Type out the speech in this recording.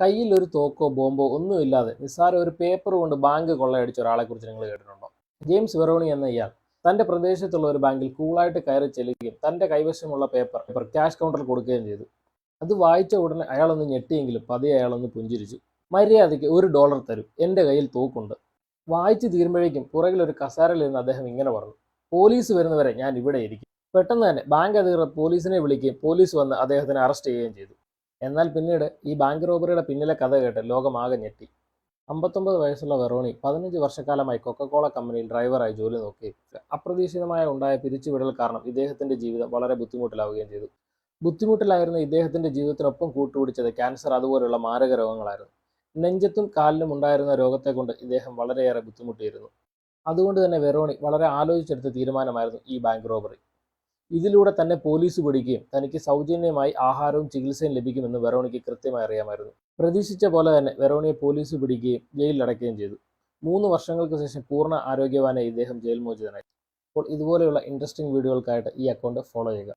കയ്യിൽ ഒരു തോക്കോ ബോംബോ ഒന്നുമില്ലാതെ നിസ്സാര ഒരു പേപ്പർ കൊണ്ട് ബാങ്ക് കൊള്ളയടിച്ച ഒരാളെക്കുറിച്ച് നിങ്ങൾ കേട്ടിട്ടുണ്ടോ? ജെയിംസ് വെറോണി എന്ന ഇയാൾ തന്റെ പ്രദേശത്തുള്ള ഒരു ബാങ്കിൽ കൂളായിട്ട് കയറി ചെല്ലുകയും തന്റെ കൈവശമുള്ള പേപ്പർ പേപ്പർ ക്യാഷ് കൗണ്ടറിൽ കൊടുക്കുകയും ചെയ്തു. അത് വായിച്ച ഉടനെ അയാളൊന്ന് ഞെട്ടിയെങ്കിലും പതിയെ അയാളൊന്ന് പുഞ്ചിരിച്ചു. മര്യാദയ്ക്ക് ഒരു ഡോളർ തരും എന്റെ കയ്യിൽ തോക്കുണ്ട്. വായിച്ചു തീരുമ്പോഴേക്കും പുറകിൽ ഒരു കസാരയിലിരുന്ന് അദ്ദേഹം ഇങ്ങനെ പറഞ്ഞു പോലീസ് വരുന്നവരെ ഞാൻ ഇവിടെ ഇരിക്കും. പെട്ടെന്ന് തന്നെ ബാങ്ക് അധികൃതർ പോലീസിനെ വിളിക്കുകയും പോലീസ് വന്ന് അദ്ദേഹത്തിനെ അറസ്റ്റ് ചെയ്യുകയും ചെയ്തു. എന്നാൽ പിന്നീട് ഈ ബാങ്ക് റോബറിയുടെ പിന്നിലെ കഥ കേട്ട് ലോകമാകെ ഞെട്ടി. അമ്പത്തൊമ്പത് വയസ്സുള്ള വെറോണി പതിനഞ്ച് വർഷക്കാലമായി കൊക്കക്കോള കമ്പനിയിൽ ഡ്രൈവറായി ജോലി നോക്കി. അപ്രതീക്ഷിതമായ ഉണ്ടായ പിരിച്ചുവിടൽ കാരണം ഇദ്ദേഹത്തിന്റെ ജീവിതം വളരെ ബുദ്ധിമുട്ടിലാവുകയും ചെയ്തു. ബുദ്ധിമുട്ടിലായിരുന്ന ഇദ്ദേഹത്തിന്റെ ജീവിതത്തിനൊപ്പം കൂട്ടുപിടിച്ചത് ക്യാൻസർ അതുപോലെയുള്ള മാരക രോഗങ്ങളായിരുന്നു. നെഞ്ചത്തും കാലിലും ഉണ്ടായിരുന്ന രോഗത്തെ കൊണ്ട് ഇദ്ദേഹം വളരെയേറെ ബുദ്ധിമുട്ടിയിരുന്നു. അതുകൊണ്ട് തന്നെ വെറോണി വളരെ ആലോചിച്ചെടുത്ത തീരുമാനമായിരുന്നു ഈ ബാങ്ക് റോബറി. ഇതിലൂടെ തന്നെ പോലീസ് പിടിക്കുകയും തനിക്ക് സൗജന്യമായി ആഹാരവും ചികിത്സയും ലഭിക്കുമെന്ന് വെറോണിക്ക് കൃത്യമായി അറിയാമായിരുന്നു. പ്രതീക്ഷിച്ച പോലെ തന്നെ വെറോണിയെ പോലീസ് പിടിക്കുകയും ജയിലിലടയ്ക്കുകയും ചെയ്തു. മൂന്ന് വർഷങ്ങൾക്ക് ശേഷം പൂർണ ആരോഗ്യവാനായി ഇദ്ദേഹം ജയിൽ മോചിതനായി. അപ്പോൾ ഇതുപോലെയുള്ള ഇൻട്രസ്റ്റിംഗ് വീഡിയോകൾക്കായിട്ട് ഈ അക്കൗണ്ട് ഫോളോ ചെയ്യുക.